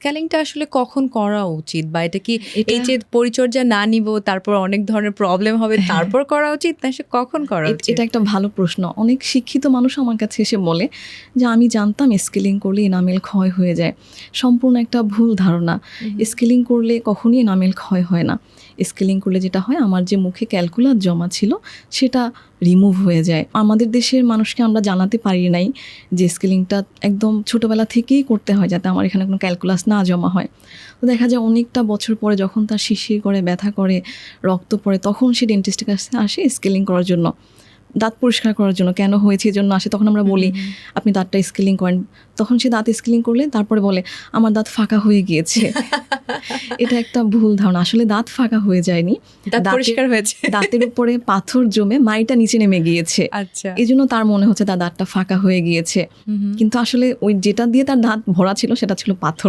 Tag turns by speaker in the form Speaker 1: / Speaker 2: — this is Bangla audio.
Speaker 1: স্কেলিংটা আসলে কখন করা উচিত? বা এটা কি এই যে পরিচর্যা না নিব তারপর অনেক ধরনের প্রবলেম হবে
Speaker 2: হ্যাঁ।
Speaker 1: তারপর করা উচিত? না সে কখন করা উচিত?
Speaker 2: এটা একটা ভালো প্রশ্ন। অনেক শিক্ষিত মানুষ আমার কাছে এসে বলে যে আমি জানতাম স্কেলিং করলে এনামেল ক্ষয় হয়ে যায়। সম্পূর্ণ একটা ভুল ধারণা। স্কেলিং করলে কখনই এনামেল ক্ষয় হয় না। স্কেলিং করলে যেটা হয় আমার যে মুখে ক্যালকুলাস জমা ছিল সেটা রিমুভ হয়ে যায়। আমাদের দেশের মানুষকে আমরা জানাতে পারি নাই যে স্কেলিংটা একদম ছোটোবেলা থেকেই করতে হয় যাতে আমার এখানে কোনো ক্যালকুলাস না জমা হয়। তো দেখা যায় অনেকটা বছর পরে যখন তার শিশির করে, ব্যথা করে, রক্ত পড়ে, তখন সে ডেন্টিস্টের কাছে আসে স্কেলিং করার জন্য। দাঁত পরিষ্কার করার জন্য কেন হয়েছে এই জন্য আসে তখন আমরা বলি আপনি দাঁতটা স্কেলিং করেন। তখন সে দাঁত স্কেলিং করলে তারপরে বলে আমার দাঁত ফাঁকা হয়ে গিয়েছে। এটা একটা ভুল ধারণা। আসলে দাঁত ফাঁকা হয়ে যায়নি।
Speaker 1: পরিষ্কার হয়েছে।
Speaker 2: দাঁতের উপরে পাথর জমে মাইটা নিচে নেমে গিয়েছে।
Speaker 1: আচ্ছা।
Speaker 2: এই জন্য তার মনে হচ্ছে তার দাঁতটা ফাঁকা হয়ে গিয়েছে। কিন্তু আসলে ওই যেটা দিয়ে তার দাঁত ভরা ছিল সেটা ছিল পাথর।